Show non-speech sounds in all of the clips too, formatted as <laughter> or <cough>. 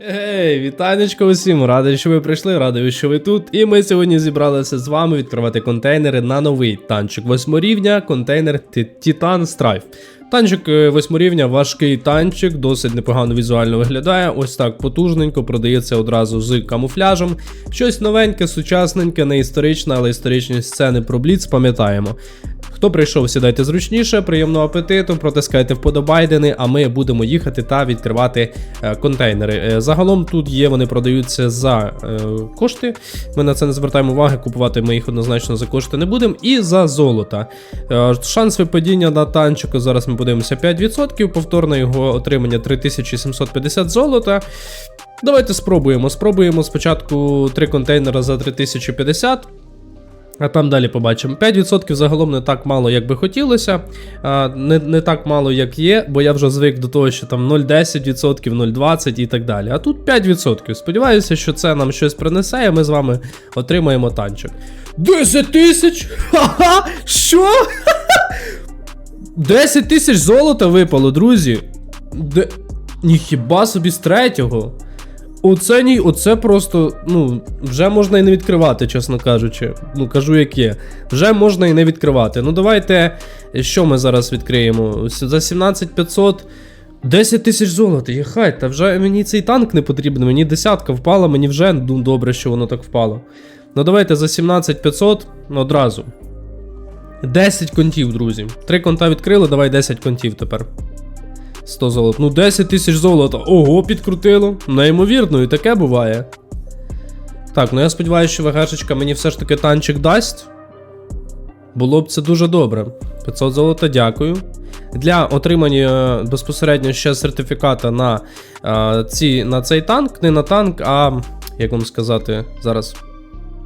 Гей, вітанечко усім! Радий, що ви прийшли, радий, що ви тут. І ми сьогодні зібралися з вами відкривати контейнери на новий танчик восьмирівня, контейнер Titan Strife. Танчик е, восьмирівня, важкий танчик, досить непогано візуально виглядає. Ось так потужненько, продається одразу з камуфляжем. Щось новеньке, сучасненьке, не історичне, але історичні сцени про Бліц пам'ятаємо. Хто прийшов, сідайте зручніше, приємного апетиту, протискайте вподобайдени, а ми будемо їхати та відкривати е, контейнери. Е, загалом тут є, вони продаються за е, кошти. Ми на це не звертаємо уваги, купувати ми їх однозначно за кошти не будемо. І за золото. Шанс випадіння на танчику зараз ми подивимося 5%, повторне його отримання 3750 золота. Давайте спробуємо. Спробуємо спочатку 3 контейнера за 3050. А там далі побачимо. 5% загалом не так мало, як би хотілося. Не, не так мало, як є, бо я вже звик до того, що там 0,10%, 0,20% і так далі. А тут 5%. Сподіваюся, що це нам щось принесе, і ми з вами отримаємо танчик. 10 тисяч? Ха-ха! Що? <laughs> 10 тисяч золота випало, друзі. Де... Ніхіба собі з третього. Оце ні, оце просто, ну, вже можна і не відкривати, чесно кажучи. Ну, кажу, як є. Вже можна і не відкривати. Ну, давайте, що ми зараз відкриємо? За 17500. 10 тисяч золота, єхай, та вже мені цей танк не потрібен, мені десятка впала, мені вже ну, добре, що воно так впало. Ну давайте за 17500 одразу. 10 контів, друзі. Три конта відкрили, давай 10 контів тепер. 100 золот. Ну 10 тисяч золота. Ого, підкрутило. Неймовірно, і таке буває. Так, ну я сподіваюся, що ВГшечка мені все ж таки танчик дасть. Було б це дуже добре. 500 золота, дякую. Для отримання е, безпосередньо ще сертифіката на, е, ці, на цей танк, не на танк, а як вам сказати, зараз.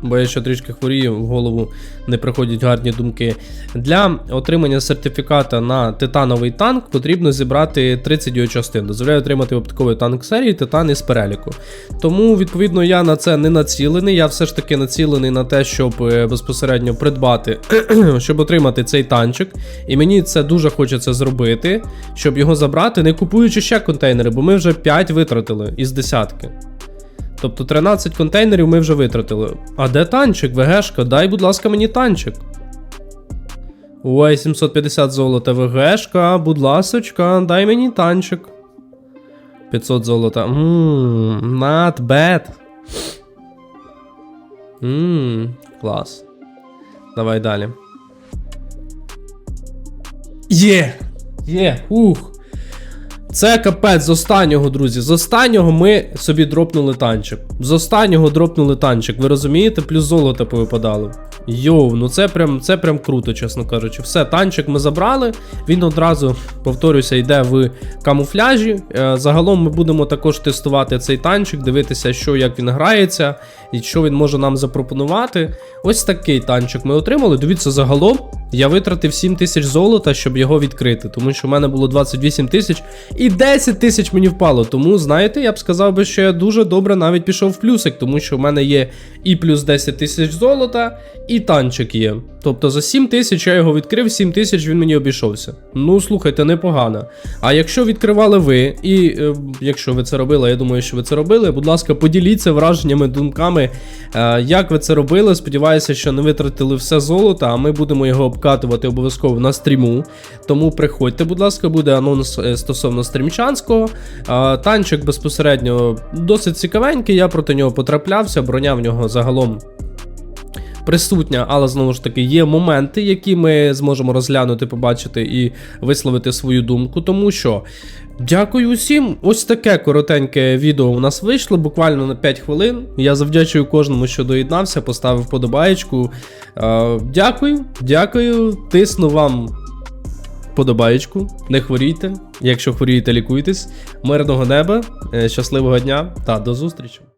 Бо я ще трішки хворію, в голову не приходять гарні думки. Для отримання сертифіката на титановий танк потрібно зібрати 30 його частин. Дозволяє отримати оптиковий танк серії Титан із переліку. Тому, відповідно, я на це не націлений. Я все ж таки націлений на те, щоб е, безпосередньо придбати, <clears throat> щоб отримати цей танчик. І мені це дуже хочеться зробити, щоб його забрати, не купуючи ще контейнери, бо ми вже 5 витратили із десятки. Тобто 13 контейнерів ми вже витратили. А де танчик? ВГшка? Дай, будь ласка, мені танчик. Ой, 750 золота ВГшка, будь ласочка, дай мені танчик. 500 золота. Ммм, not bad. Ммм, клас. Давай далі. Є! Є! Ух! Це капець з останнього, друзі. З останнього ми собі дропнули танчик. З останнього дропнули танчик. Ви розумієте? Плюс золото повипадало. Йоу, ну це прям це прям круто, чесно кажучи. Все, танчик ми забрали. Він одразу, повторюся, йде в камуфляжі. Е, загалом ми будемо також тестувати цей танчик, дивитися, що як він грається і що він може нам запропонувати. Ось такий танчик ми отримали. Дивіться, загалом я витратив 7 тисяч золота, щоб його відкрити, тому що в мене було 28 тисяч і 10 тисяч мені впало. Тому, знаєте, я б сказав би, що я дуже добре навіть пішов в плюсик, тому що в мене є і плюс 10 тисяч золота, і танчик є. Тобто за 7 тисяч я його відкрив, 7 тисяч він мені обійшовся. Ну, слухайте, непогано. А якщо відкривали ви, і е, якщо ви це робили, я думаю, що ви це робили, будь ласка, поділіться враженнями, думками, е, як ви це робили. Сподіваюся, що не витратили все золото, а ми будемо його обкатувати обов'язково на стріму. Тому приходьте, будь ласка, буде анонс е, стосовно стрімчанського. Танчик безпосередньо досить цікавенький, я проти нього потраплявся, броня в нього загалом присутня, але знову ж таки є моменти, які ми зможемо розглянути, побачити і висловити свою думку. Тому що дякую усім. Ось таке коротеньке відео у нас вийшло, буквально на 5 хвилин. Я завдячую кожному, що доєднався, поставив подобаєчку. Дякую, дякую, тисну вам. Подобаєчку, не хворійте. Якщо хворієте, лікуйтесь. Мирного неба, е, щасливого дня та до зустрічі!